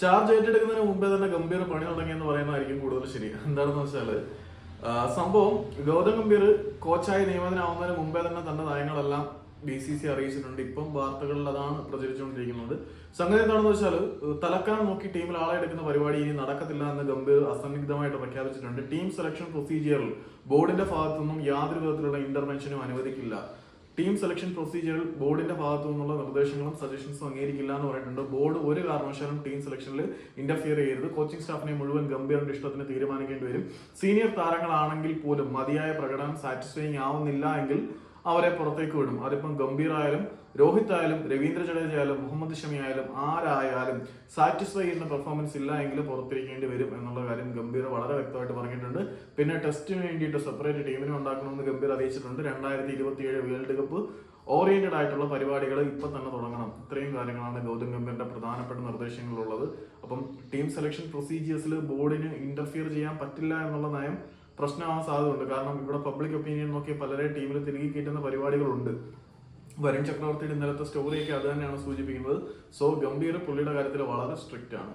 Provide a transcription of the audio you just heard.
Charge ഏറ്റെടുക്കുന്നതിന് മുമ്പേ തന്നെ ഗംഭീർ പണി തുടങ്ങിയെന്ന് പറയുന്നതായിരിക്കും കൂടുതൽ ശരി. എന്താണെന്ന് വെച്ചാൽ ആ, സംഭവം ഗൗതം ഗംഭീർ കോച്ചായി നിയമനമാവുന്നതിന് മുമ്പേ തന്നെ തന്റെ നയങ്ങളെല്ലാം ബി സി സി അറിയിച്ചിട്ടുണ്ട്. ഇപ്പം വാർത്തകളിൽ അതാണ് പ്രചരിച്ചുകൊണ്ടിരിക്കുന്നത്. സംഗതി എന്താണെന്ന് വെച്ചാൽ തലക്കാൻ നോക്കി ടീമിൽ ആളെ എടുക്കുന്ന പരിപാടി ഇനി നടക്കത്തില്ല എന്ന് ഗംഭീർ അസന്നിഗ്ധമായിട്ട് പ്രഖ്യാപിച്ചിട്ടുണ്ട്. ടീം സെലക്ഷൻ പ്രൊസീജിയറിൽ ബോർഡിന്റെ ഭാഗത്തുനിന്നും യാതൊരു വിധത്തിലുള്ള ഇന്റർവെൻഷനും അനുവദിക്കില്ല. ടീം സെലക്ഷൻ പ്രൊസീജിയറിൽ ബോർഡിന്റെ ഭാഗത്തു നിന്നുള്ള നിർദ്ദേശങ്ങളും സജഷൻസും അംഗീകരിക്കില്ല എന്ന് പറഞ്ഞിട്ടുണ്ട്. ബോർഡ് ഒരു കാരണവശാലും ടീം സെലക്ഷനിൽ ഇന്റർഫിയർ ചെയ്യരുത്. കോച്ചിങ് സ്റ്റാഫിനെ മുഴുവൻ ഗംഭീറിന്റെ ഇഷ്ടത്തിന് തീരുമാനിക്കേണ്ടി വരും. സീനിയർ താരങ്ങളാണെങ്കിൽ പോലും മതിയായ പ്രകടനം സാറ്റിസ്ഫൈങ് ആവുന്നില്ല എങ്കിൽ അവരെ പുറത്തേക്ക് വിടും. അതിപ്പം ഗംഭീർ ആയാലും രോഹിത് ആയാലും രവീന്ദ്ര ജഡേജ ആയാലും മുഹമ്മദ് ഷമി ആയാലും ആരായാലും സാറ്റിസ്ഫൈ ചെയ്യുന്ന പെർഫോമൻസ് ഇല്ല എങ്കിൽ പുറത്തിരിക്കേണ്ടി വരും എന്നുള്ള കാര്യം ഗംഭീർ വളരെ വ്യക്തമായിട്ട് പറഞ്ഞിട്ടുണ്ട് പിന്നെ ടെസ്റ്റിന് വേണ്ടിയിട്ട് സെപ്പറേറ്റ് ടീമിനെ ഉണ്ടാക്കണമെന്ന് ഗംഭീർ അറിയിച്ചിട്ടുണ്ട്. രണ്ടായിരത്തി ഇരുപത്തിയേഴ് വേൾഡ് കപ്പ് ഓറിയന്റഡ് ആയിട്ടുള്ള പരിപാടികൾ ഇപ്പൊ തന്നെ തുടങ്ങണം. ഇത്രയും കാര്യങ്ങളാണ് ഗൗതം ഗംഭീറിന്റെ പ്രധാനപ്പെട്ട നിർദ്ദേശങ്ങളുള്ളത് അപ്പം ടീം സെലക്ഷൻ പ്രൊസീജിയേഴ്സിൽ ബോർഡിന് ഇന്റർഫിയർ ചെയ്യാൻ പറ്റില്ല എന്നുള്ള നയം പ്രശ്നമാകാൻ സാധ്യതയുണ്ട് കാരണം ഇവിടെ പബ്ലിക് ഒപ്പീനിയൻ നോക്കി പലരെ ടീമിൽ തിരികെ കയറ്റുന്ന പരിപാടികളുണ്ട്. വരുൺ ചക്രവർത്തിയുടെ ഇന്നലത്തെ സ്റ്റോറിയൊക്കെ അത് തന്നെയാണ് സൂചിപ്പിക്കുന്നത്. സോ ഗംഭീർ പുള്ളിയുടെ കാര്യത്തിൽ വളരെ സ്ട്രിക്റ്റ് ആണ്.